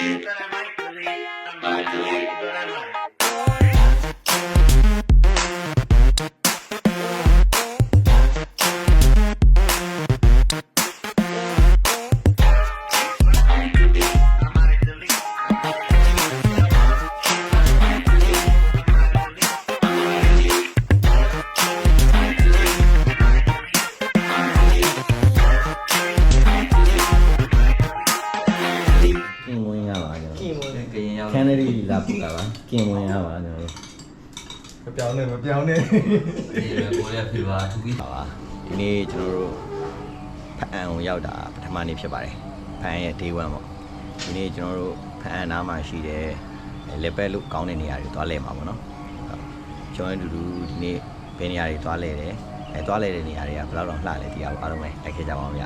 က ပြပါသူကြီးပါပါဒီနေ့ကျွန်တော်တို့ဖအံကိုရောက်တာပထမနေ့ဖြစ်ပါတယ်ဖအံရဲ့ day 1ပေါ့ဒီနေ့ကျွန်တော်တို့ဖအံနားမှာရှိတဲ့လက်ပဲလို့ကောင်းတဲ့နေရာတွေသွားလဲမှာပေါ့နော်ဟုတ်ကျွန်တော်တို့ဒီနေ့ဘယ်နေရာတွေသွားလဲတယ်အဲသွားလဲတဲ့နေရာတွေကဘယ်လောက်တော့လှလဲတရားအားလုံးပဲတိုက်ခဲ့ကြပါအောင်ဗျ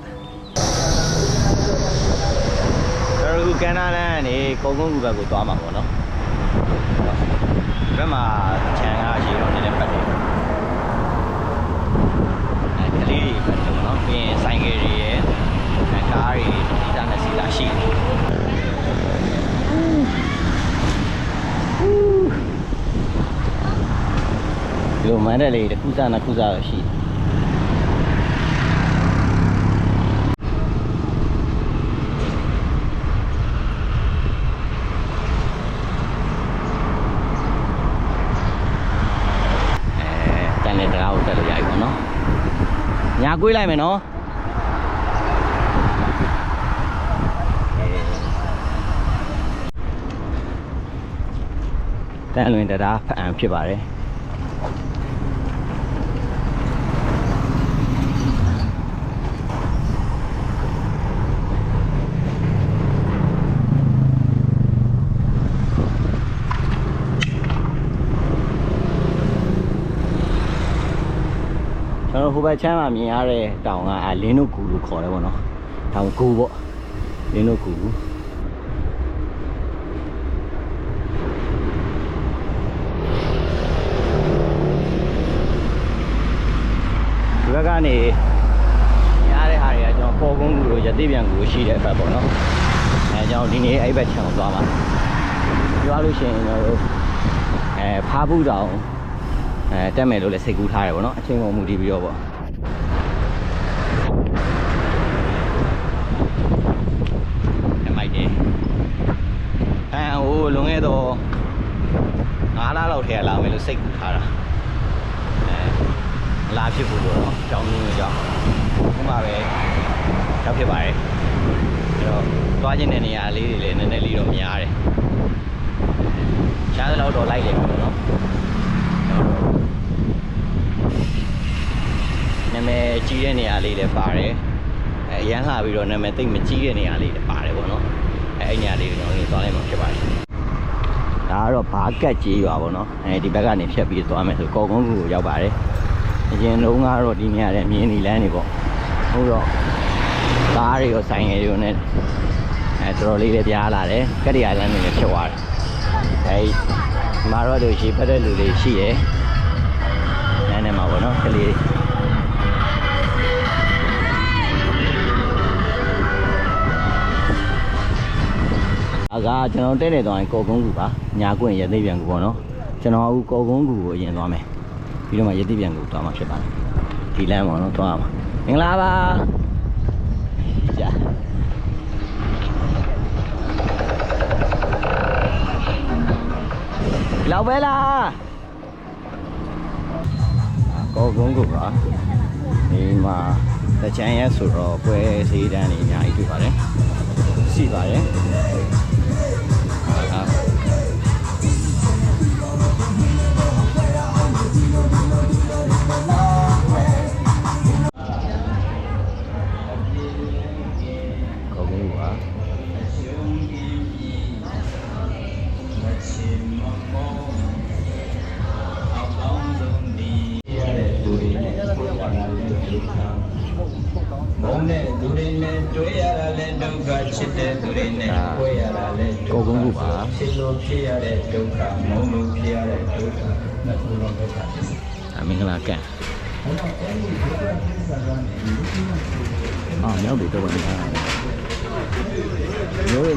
ကျွန်တော်တို့ကန်နာလန်ကနေကုန်းကုန်းကူဘက်ကိုသွားမှာပေါ့နော်ဒီဘက်မှာခြံကားရှိတော့နည်းနည်းပတ်တယ်အဲက လေးတွေပဲလို့နော်ပြီးရင်ဆိုင်ကယ်တွေရယ်အဲကားတွေဒီသားနဲ့စီလာရှိတယ်ဒီလိုမန္တလေးတစ်ခုစားနှစ်ခုစားတော့ရှိတယ်အဲတန်တဲ့တရားကိုတက်လို့ရပြီပေါ့နော်ညာ ကွေးလိုက်မယ်နော်တန်လွင်တရားဖအံဖြစ်ပါတယ် ကျွန်တော်ဟိုဘက်ချမ်းမှာမြင်ရတဲ့တောင်ကအဲလင်းတို့ကူလို့ခေါ်တယ်ပေါ့နော်တောင်ကူပေါ့လင်းတို့ကူဒီဘက်ကနေမြင်ရတဲ့ဟာတွေကကျွန်တော်ပေါ်ကုန်းကူလို့ရသေးပြန်ကူလို့ရှိတဲ့ဘက်ပေါ့နော်အဲကျွန်တော်ဒီနေ့အဲ့ဘက်ချမ်းကိုသွားမှာပြောလို့ရှိရင်ကျွန်တော်တို့အဲဖားဘူးတောင် အဲတက်မယ်လို့လည်းစိတ်ကူးထားတယ်ဗောနော်အချိန်ကုန်မူတည်ပြီးတော့ဗောအမိုက်တယ်အဲဟိုလွန်ခဲ့တော့9လလောက်ထဲလာမယ်လို့စိတ်ကူးထားတာအဲမလာဖြစ်ဘူးလို့တော့ကြောင်းမျိုးကြောင်းခုမှပဲရောက်ဖြစ်ပါတယ်အဲ့တော့သွားခြင်းတဲ့နေရာလေးတွေလည်းနည်းနည်းလေးတော့များတယ်ရှားတဲ့လောက်တော့လိုက်တယ်ပေါ့နော် နာမည်ကြီးတဲ့နေရာလေးလည်းပါတယ်အဲအရန်လှပြီးတော့နာမည်သိပ်မကြီးတဲ့နေရာလေးလည်းပါတယ်ပေါ့နော်အဲအဲ့နေရာလေးကိုကျွန်တော်တို့သွားလိုက်မှာဖြစ်ပါတယ်ဒါကတော့ဘာကတ်ကြီးရွာပေါ့နော်အဲဒီဘက်ကနေဖြတ်ပြီးသွားမယ်ဆိုကော်ကုန်းကူကိုရောက်ပါတယ်အရင်တုန်းကတော့ဒီနေရာတဲ့မြင်းနီလန်းနေပေါ့ဟုတ်တော့ကားတွေရောဆိုင်ငယ်တွေရောနဲ့အဲတော်တော်လေးလည်းပြားလာတယ်ကက်တရာလမ်းတွေလည်းဖြစ်သွားတယ်အဲဒီ မှာတော့တို့ရှိဖက်တဲ့လူတွေရှိရယ်နန်းထဲမှာပေါ့နော်ကလေးတွေအကကျွန်တော်တဲ့တဲ့သွားရင်ကော်ကုန်းကူပါညာကွင့်ရသိပြန်ကူပေါ့နော်ကျွန်တော်အခုကော်ကုန်းကူကိုအရင်သွားမယ်ပြီးတော့မှရသိပြန်ကူသွားမှာဖြစ်ပါတယ်ဒီလမ်းပေါ့နော်သွားရမှာမင်္ဂလာပါ လောက်ပဲလားကော်ကုန်းကူပါဒီမှာတချမ်းရဲဆိုတော့ပွဲစည်းတန်းနေအများကြီးတွေ့ပါတယ်ရှိပါတယ်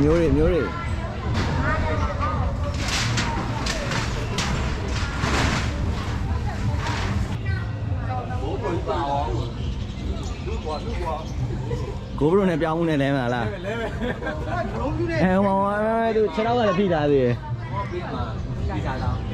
မျိုးတွေမျိုးတွေမျိုးတွေကိုဘရိုနဲ့ပြောင်းမှုနဲ့လဲမလားလဲလဲအဲဟိုမှာသူခြေထောက်ကလည်းဖိထားသေးတယ်ဖိထားတာ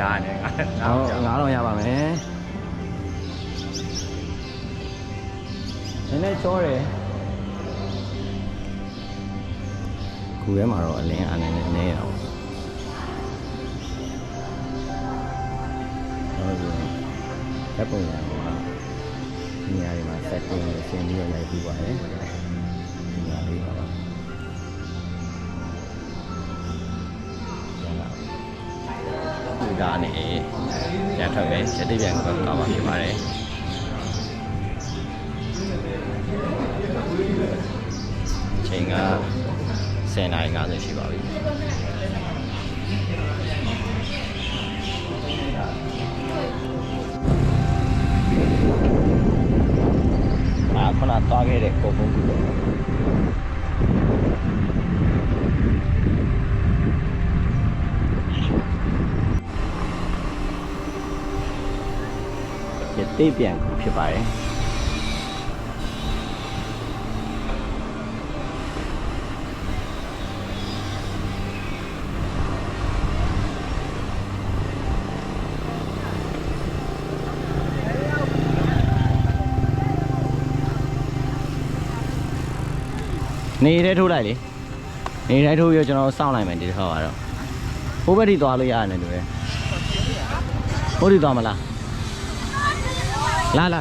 တော့ပုံရိုက်စားနေငါဟောငါတော့ရပါမယ်နည်းနည်းချောတယ်ကူရဲမှာတော့အလင်းအနေနဲ့နေရအောင်ဟုတ်ပြီတပ်ပုံရအောင်ပါဒီနေရာတွေမှာ setting ကိုဆင်ပြီးတော့ရိုက်ပြီးပါတယ်ဒီနေရာလေးပါပါ ကနေပြန်ထွက်မယ်ချက်တိပြန်ကောက်ပါဖြစ်ပါတယ် ရတိပြန်ကူဖြစ်ပါတယ်နေထဲထိုးလိုက်လေနေထဲထိုးပြီးတော့ကျွန်တော်စောင့်လိုက်မယ်ဒီတစ်ခါကတော့ဟိုဘက်ထိသွားလို့ရတယ်လို့လေဟိုထိသွားမလား လာ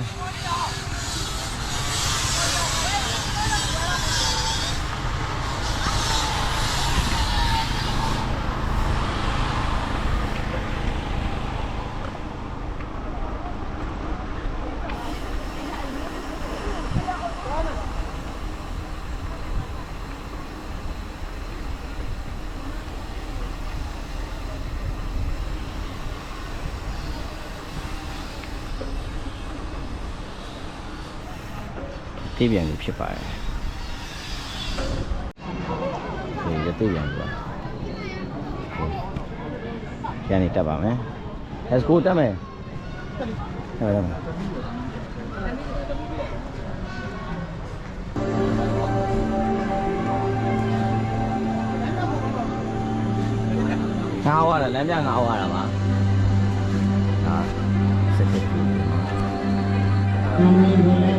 လာတိပြန်ကူဖြစ်ပါတယ်ဒီရတိပြန်ကူပါပြန်နေတက်ပါမယ် Let's go တက်မယ်ဟုတ်တယ်ငါဝါတာလမ်းပြငါဝါတာပါဟာစက်တက်ကူပါ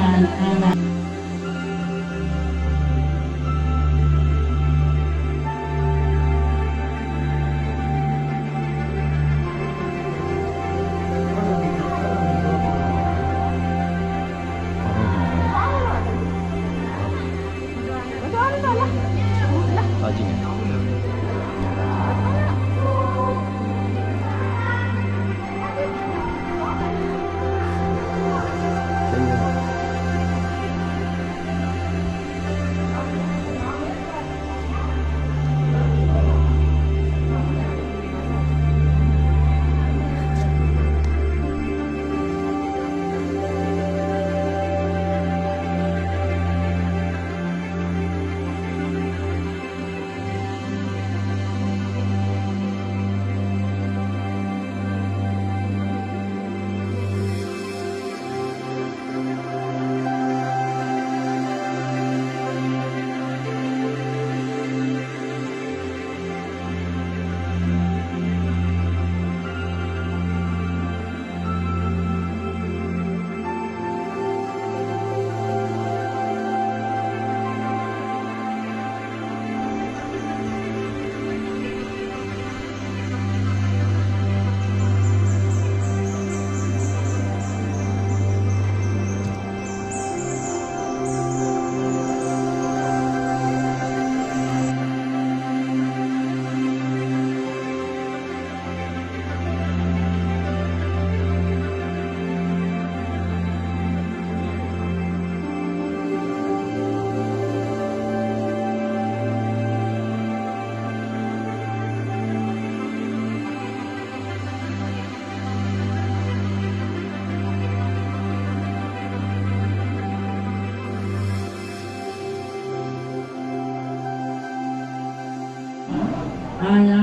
အာယံ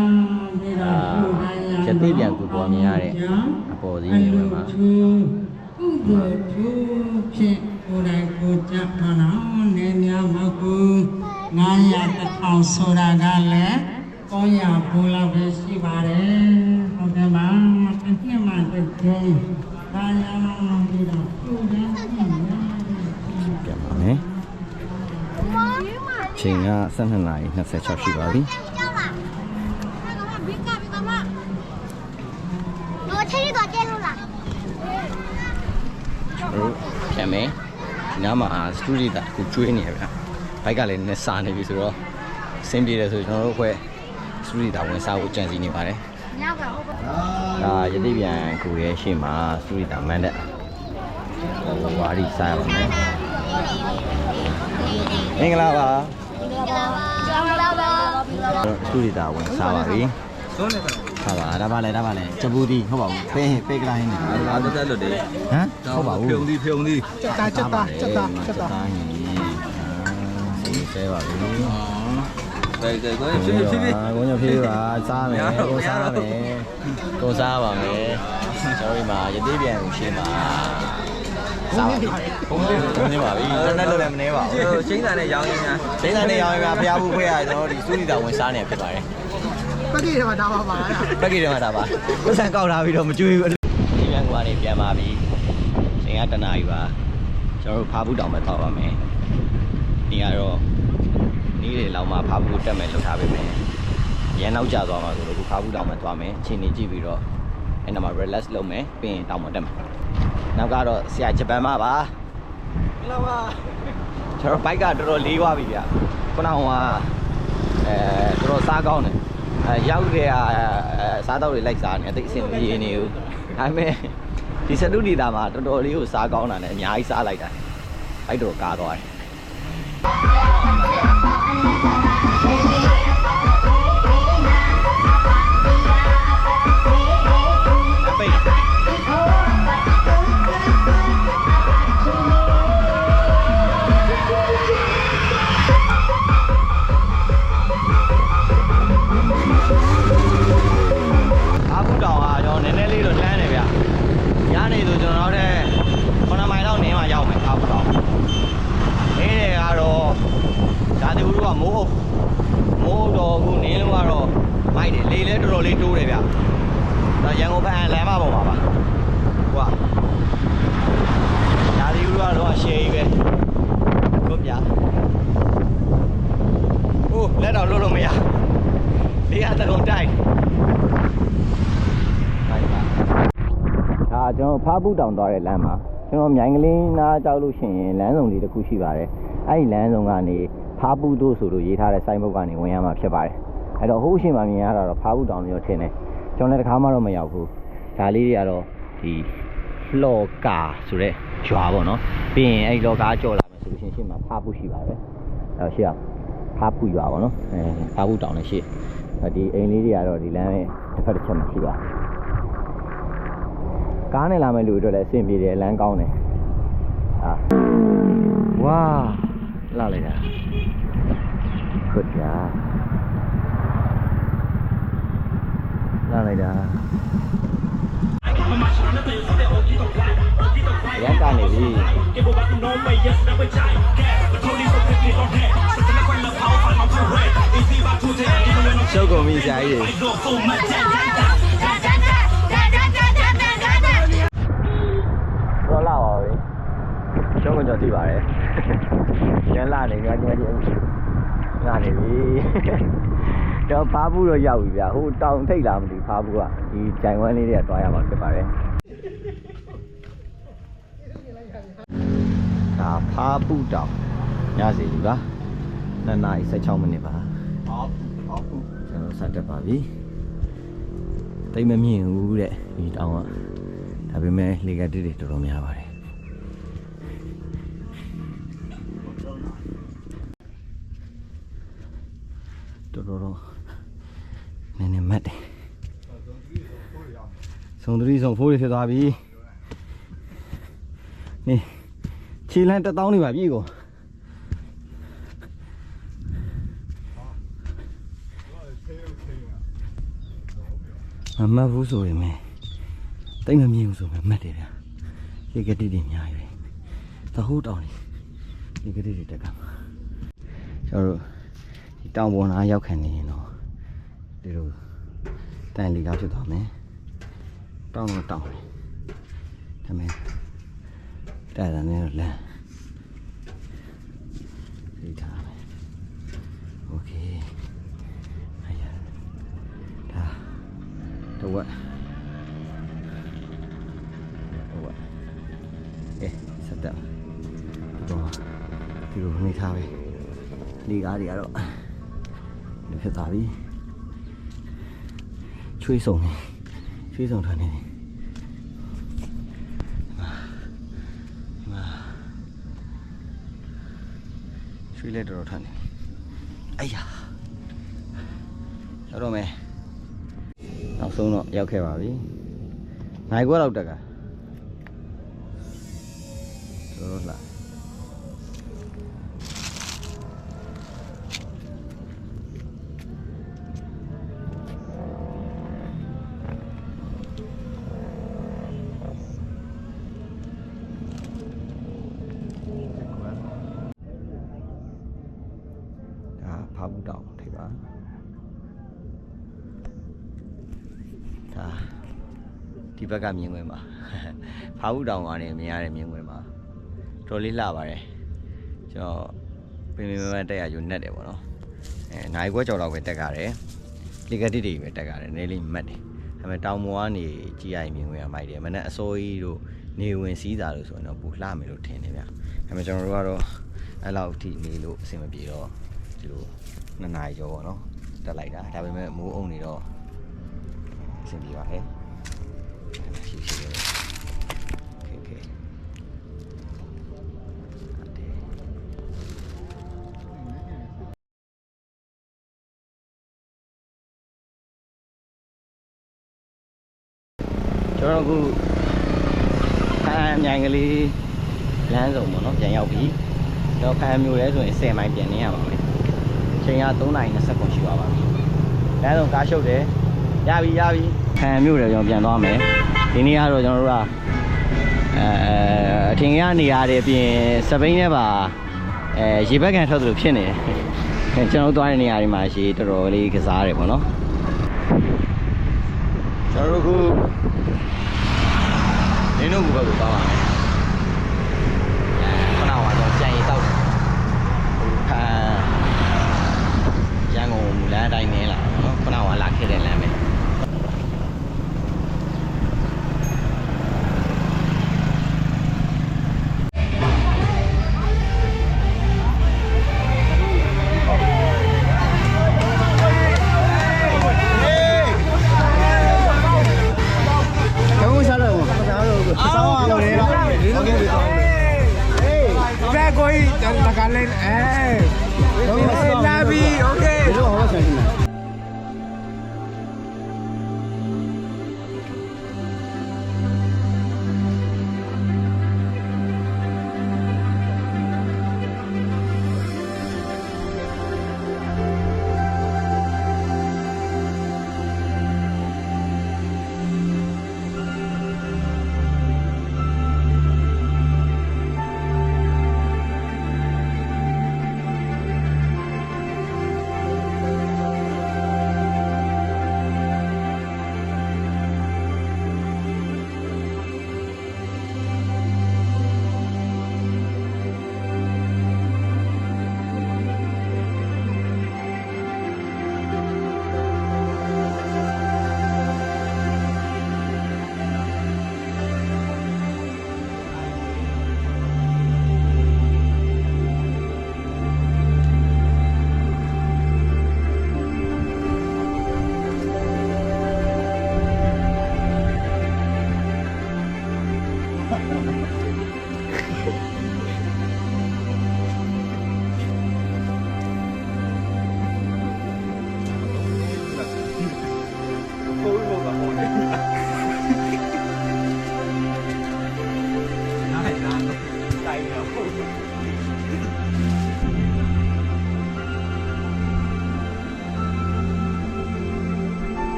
ပြီးတော့ဘုရားယံရသေးပြန်ကူပေါ်မြင်ရတဲ့အပေါ်စီးနေမှာသူဥဒ္ဒေသူဖြင့်ကိုယ်တိုင်ကိုယ်ကြခဏနေမြမကူ900တစ်ထောင်ဆိုတာကလည်းကောင်းရဘူလာပဲရှိပါတယ်ဟုတ်ကဲ့ပါတစ်နှစ်မှတစ်ကြိမ်အာယံပြီးတော့ဘုရားယံပြန်ပါမယ်ချိန်က12နာရီ26ရှိပါပြီ မယ်ဒီနားမှာစတူဒီတာကိုကျွေးနေရဗျဘိုက်ကလည်းနည်းနည်းစာနေပြီဆိုတော့အဆင်ပြေတယ်ဆိုကျွန်တော်တို့အဖွဲ့စတူဒီတာဝင်စားဖို့ကြံစည်နေပါတယ်ဒါရတိပြန်ကိုရဲ့ရှေ့မှာစတူဒီတာမန်တဲ့ဟိုဝါရီစားရပါမယ်မင်္ဂလာပါစတူဒီတာဝင်စားပါပြီသွန်းနေတယ် စားပါဒါပါလေဒါပါလေဂျပူတီဟုတ်ပါဘူးပေးပေးကလိုင်းနေအားတက်တက်လွတ်တယ်ဟမ်ဟုတ်ပါဘူးဖြုံသည်ဖြုံသည်ချက်သားချက်သားချက်သားချက်သားအာဆဲပါပြီကဲကဲကိုဖြည်းဖြည်းဖြည်းကိုညဖြည်းပါစားမယ်ကိုစားမယ်ကိုစားပါမယ်ကျွန်တော်ဒီမှာရသေးပြန်ကိုရှင်းပါစားပါပြီဘုံလေးဘုံလေးပါပြီတနက်လို့လည်းမနေပါဘူးဟိုချင်းစာနဲ့ရောင်းရင်းများစိမ့်စာနေရောင်းရဖျားဖို့ခွဲရကျွန်တော်ဒီစူးလီတာဝင်စားနေဖြစ်ပါတယ်ပ က္ကိထဲမှာဒါပါပါလားပက်ကီထဲမှာဒါပါပတ်စံကောက်ထားပြီးတော့မကြွေးဘူးဒီပြန်ကနေပြန်ပါပြီချိန်ကတနားယူပါကျွန်တော်တို့ဖားဘူးတောင်ပဲထောက်ပါမယ်ဒီကတော့နီးတွေလောက်မှဖားဘူးတက်မယ်လှုပ်ထားပေးမယ်ရန်နောက်ကျသွားမှာဆိုတော့ခုဖားဘူးတောင်ပဲသွားမယ်ချိန်နေကြည့်ပြီးတော့အဲ့နာမှာ relax လုပ်မယ်ပြီးရင်တောင်မတက်မယ်နောက်ကတော့ဆရာဂျပန်မှာပါလာပါကျွန်တော်ဘိုက်ကတော်တော်လေးသွားပြီဗျခုနကဟိုကအဲတော်တော်စားကောင်းတယ်အဲ ရောက်တဲ့အဲစားတော့တွေလိုက်စားနေအသိအဆင်မပြေနေဘူးဒါပေမဲ့ဒီစတုဒီတာမှာတော်တော်လေးကိုစားကောင်းတာနဲ့အများကြီးစားလိုက်တာအဲ့တော့ကားသွားတယ် ကျွန်တော်ဖားဘူးတောင်သွားတဲ့လမ်းမှာကျွန်တော်မြိုင်ကလေးနားကြောက်လို့ရှိရင်လမ်းစုံလေးတစ်ခုရှိပါတယ်အဲ့ဒီလမ်းစုံကနေဖားဘူးတို့ဆိုလို့ရေးထားတဲ့စိုင်းဘုတ်ကနေဝင်ရမှာဖြစ်ပါတယ်အဲ့တော့ဟိုးရှိမှမြင်ရတာတော့ဖားဘူးတောင်မျိုးထင်တယ်ကျွန်တော်လည်းတစ်ခါမှတော့မရောက်ဘူးဒါလေးတွေကတော့ဒီလော်ကာဆိုတဲ့ဂျွာပေါ့နော်ပြီးရင်အဲ့ဒီလော်ကာကြော်လာမယ်ဆိုလို့ရှိရင်ရှေ့မှာဖားဘူးရှိပါတယ်အဲ့တော့ရှေ့ကဖားဘူးရွာပေါ့နော်အဲဖားဘူးတောင်လည်းရှေ့အဲ့ဒီအိမ်လေးတွေကတော့ဒီလမ်းရဲ့တစ်ဖက်တစ်ချက်မှာရှိပါတယ် ကားနဲ့လာမဲ့လူတွေအတွက်လည်းအဆင်ပြေတယ်လမ်းကောင်းတယ်အာဝါလာလိုက်တာခွတ်ပြလာလိုက်တာရန်ကနေပြီရှုပ်ကုန်ပြီဆရာကြီး ရှုံးကကြော်သိပါတယ်ရန်လာနေကြကြကြလာနေပြီတော့ဖားဘူးတော့ရောက်ပြီဗျဟိုတောင်ထိတ်လာမသိဖားဘူးကဒီဂျိုင်ဝမ်းလေးတွေကတွားရမှာဖြစ်ပါတယ်ဒါဖားဘူးတောင်ညစီလူလား2နာရီ16မိနစ်ပါကျွန်တော်ဆက်တက်ပါပြီတိတ်မမြင်ဘူးတဲ့ဒီတောင်ကဒါပေမဲ့လေကတိတွေတော်တော်များပါတယ် တော်တော်တော့နည်းနည်းမတ်တယ်စုံသတိစုံဖိုးတွေဖြစ်သွားပြီနေခြေလမ်းတစ်တောင်းနေပါပြီကိုမမှတ်ဘူးဆိုရင်မယ်တိတ်မမြင်ဘူးဆိုရင်မှတ်တယ်ဗျာဒီကတိတွေအများကြီးပဲသဟိုးတောင်းနေဒီကတိတွေတက်ကမှာကျွန်တော်တို့ ဒီတောင်ပေါ်နာရောက်ခံနေရင်တော့ဒီလိုတန်လီကားဖြစ်သွားမယ်တောင်းတော့တောင်းတယ်ဒါပေမဲ့တဲ့တယ်နဲ့တော့လမ်းဒီထားမယ်โอเคအဲ့ရဒါတော့ဝက်တော့ဝက်အေးစက်တက်တော့ဒီလိုနေထားပဲဒီကားတွေကတော့ဒီ ဖြစ်သွားပြီချွေးစုံနေချွေးစုံထွက်နေတယ်ဒီမှာချွေးလက်တော်တော်ထွက်နေပြီအိုက်ယာရောက်တော့မယ်နောက်ဆုံးတော့ရောက်ခဲ့ပါပြီနိုင်ခွက်တော့တက်ကတော်တော်လှ ဘက်ကမြင်ဝင်ပါဖားဘူးတောင်ကနေမြင်ရတဲ့မြင်ဝင်ပါတော်လေးလှပါတယ်ကျွန်တော်ပင်ပင်မမတက်ရယူနဲ့တယ်ပေါ့နော်အဲနိုင်ခွက်ကြော်တော့ပဲတက်ကြတယ်လီကတိတွေပဲတက်ကြတယ်နေလေးမတ်တယ်ဒါပေမဲ့တောင်ပေါ်ကနေကြည်ရရင်မြင်ဝင်ရမိုက်တယ်မနဲ့အစိုးကြီးတို့နေဝင်စည်းစာလို့ဆိုရင်တော့ပူလှမယ်လို့ထင်တယ်ဗျဒါပေမဲ့ကျွန်တော်တို့ကတော့အဲ့လောက်အထိနေလို့အဆင်မပြေတော့ဒီလိုနှစ်နာရီကျော်ပေါ့နော်တက်လိုက်တာဒါပေမဲ့မိုးအုံနေတော့အဆင်ပြေပါဟဲ့ ရှိရှိလေးโอเคโอเคအဲ့ဒီကျွန်တော်အခုခမ်းအမြိုင်ကလေးလမ်းစုံပေါ့နော်ပြန်ရောက်ပြီတော့ခမ်းမျိုးလဲဆိုရင်10မိုင်ပြန်နေရပါမယ်ချိန်က3:29ရှိပါပါပြီလမ်းစုံကားရှုပ်တယ် ရပြီရပြီခမ်းမျိုးတယ်ကျွန်တော်ပြန်သွားမယ်ဒီနေ့ကတော့ကျွန်တော်တို့ကအဲအထင်ကြီးကနေရတယ်ပြင်စပိန်ထဲပါအဲရေဘက်ကန်ထွက်သလိုဖြစ်နေတယ်ကျွန်တော်တို့သွားတဲ့နေရာတွေမှာရေတော်တော်လေးကစားတယ်ပေါ့နော်ကျွန်တော်တို့အခုနင်းတို့ဘက်ကိုသွားပါမယ်ခဏဟောတော့ကြံရီတောက်တယ်ဟိုခါရန်ကုန်မူလန်းအတိုင်းနေလာတော့ခဏဟောလာခဲ့တဲ့လမ်းပဲ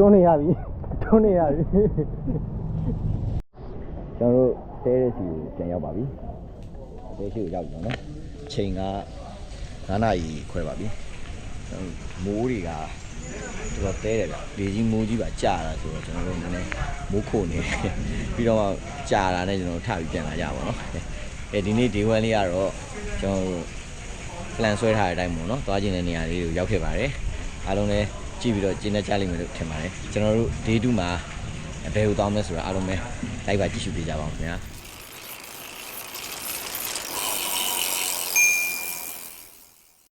တွန်းနေရပြီတွန်းနေရပြီကျွန်တော်တို့တဲတဲ့စီကိုပြန်ရောက်ပါပြီတဲရှိကိုရောက်ပြီနော်အချိန်က9နာရီခွဲပါပြီကျွန်တော်မိုးတွေကတော်တော်တဲတယ်ဗျလေကြီးမိုးကြီးပါကြာတာဆိုတော့ကျွန်တော်တို့နည်းနည်းမိုးခိုနေပြီးတော့မှကြာတာနဲ့ကျွန်တော်တို့ထပြီးပြန်လာကြပါတော့အဲဒီနေ့ day 1လေးကတော့ကျွန်တော်တို့ plan ဆွဲထားတဲ့အတိုင်းပေါ့နော်သွားကျင်တဲ့နေရာလေးကိုရောက်ခဲ့ပါတယ်အားလုံးလည်း ကြည့်ပြီးတော့ကျင်းနေကြလိမ့်မယ်လို့ထင်ပါတယ်ကျွန်တော်တို့ day 2မှာဘယ်ကိုသွားမလဲဆိုတာအားလုံးပဲလိုက်ပါကြည့်ရှုပေးကြပါဦးခင်ဗျာ